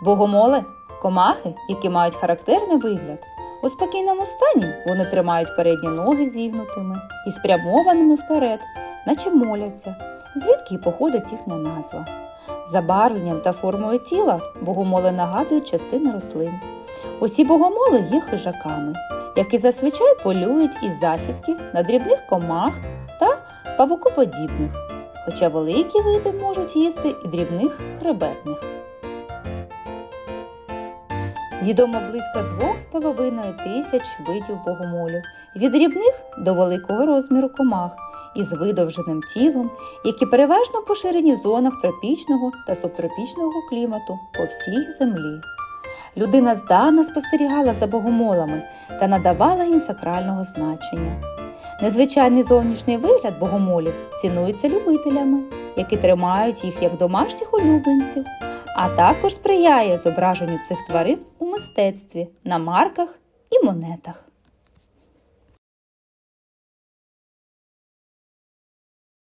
Богомоли комахи, які мають характерний вигляд. У спокійному стані вони тримають передні ноги зігнутими і спрямованими вперед, наче моляться, звідки й походить їхня назва. Забарвленням та формою тіла богомоли нагадують частини рослин. Усі богомоли є хижаками, які зазвичай полюють із засідки на дрібних комах та павукоподібних, хоча великі види можуть їсти і дрібних хребетних. Відомо близько 2,5 тисяч видів богомолів, від дрібних до великого розміру комах із видовженим тілом, які переважно поширені в зонах тропічного та субтропічного клімату по всій землі. Людина здавна спостерігала за богомолами та надавала їм сакрального значення. Незвичайний зовнішній вигляд богомолів цінується любителями, які тримають їх як домашніх улюбленців, а також сприяє зображенню цих тварин у мистецтві на марках і монетах.